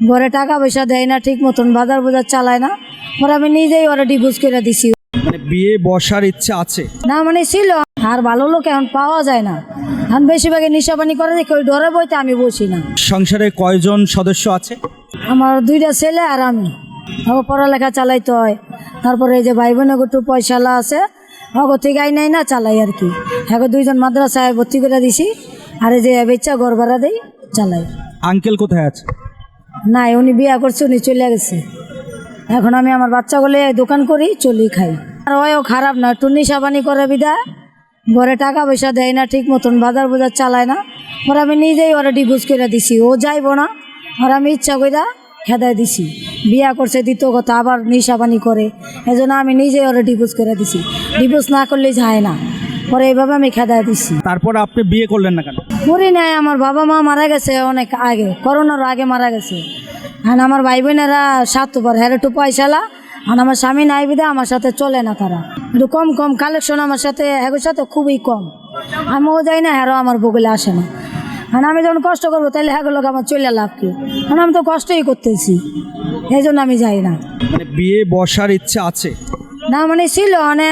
ঘরে টাকা পয়সা দেয় না ঠিক মতন বাজার বাজার চালায় না। পরে আমি নিজেই ওরা ডিভোর্স করে দিছি। মানে বিয়ে বসার ইচ্ছা আছে? না মানে ছিল। আর ভালো লোক এখন পাওয়া যায় না। এখন বেশিরভাগই নিশাপানি করে দেখি ওই ডরে বইতে আমি বসি না। সংসারে কয়জন সদস্য আছে? আমার দুইটা ছেলে আর আমি। আমার পড়ালেখা চালাইতে হয়। তারপরে এই যে ভাই বোনের একটু পয়সালা আছে অগো থেকে আই নাই না চালাই আর কি। হ্যাঁ দুইজন মাদ্রাসায় ভর্তি করে দিছি। আর এই যে বেচা ঘর ভাড়া দেই চালাই। আঙ্কেল কোথায় আছে? না উনি বিয়া করছে, উনি চলে গেছে। এখন আমি আমার বাচ্চাগুলো দোকান করি, চলি খাই। আর ওও খারাপ না, একটু নিশাবানি করে বিদায় ঘরে টাকা পয়সা দেয় না, ঠিক মতন বাজার বাজার চালায় না। পরে আমি নিজেই ওরা ডিভোর্স করে দিছি, ও যাইব না। আর আমি ইচ্ছা কইরা খেদাই দিছি। বিয়া করছে, দ্বিতীয় কথা, আবার নিশাবানি করে। এজন্য আমি নিজেই ওরা ডিভোর্স করে দিছি। ডিভোর্স না করলে যায় না। পরে এইভাবে আমি খেদাই দিছি। তারপর আপনি বিয়ে করলেন না কেন? করি নাই আমার বাবা মা মারা গেছে অনেক আগে করোনার আগে মারা গেছে। আর আমার ভাই বোনেরা স্বার্থপর হ্যাঁ একটু পয়সালা আর আমার স্বামী নাই বিদে আমার সাথে চলে না তারা। একটু কম কম কালেকশন আমার সাথে হ্যাগোর সাথে খুবই কম। আমিও যাই না হ্যারো আমার বগুলে আসে না। আর আমি যখন কষ্ট করব তাহলে হ্যাগুলোকে আমার চলে লাভ কি? কারণ আমি তো কষ্টই করতেছি এই জন্য আমি যাই না। মানে বিয়ে বসার ইচ্ছা আছে? না মানে ছিল মানে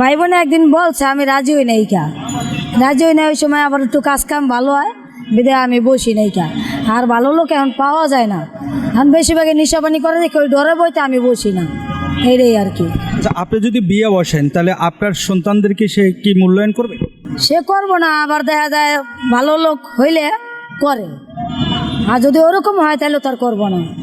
ভাই বোনে একদিন বলছে আমি রাজি হই নাই কা। রাজি হই না ওই সময় আবার একটু কাজ কাম ভালো হয় বিদে আমি বসি নাই কা। আর ভালো লোক এখন পাওয়া যায় না। এখন বেশিরভাগই নিশাপানি করে দেখি ওই ডরে বইতে আমি বসি না। এইটাই আর কি। আচ্ছা আপনি যদি বিয়ে বসেন তাহলে আপনার সন্তানদেরকে সে কি মূল্যায়ন করবে? সে করব না আবার দেখা যায় ভালো লোক হইলে করে। আর যদি ওরকম হয় তাহলে তার করব না।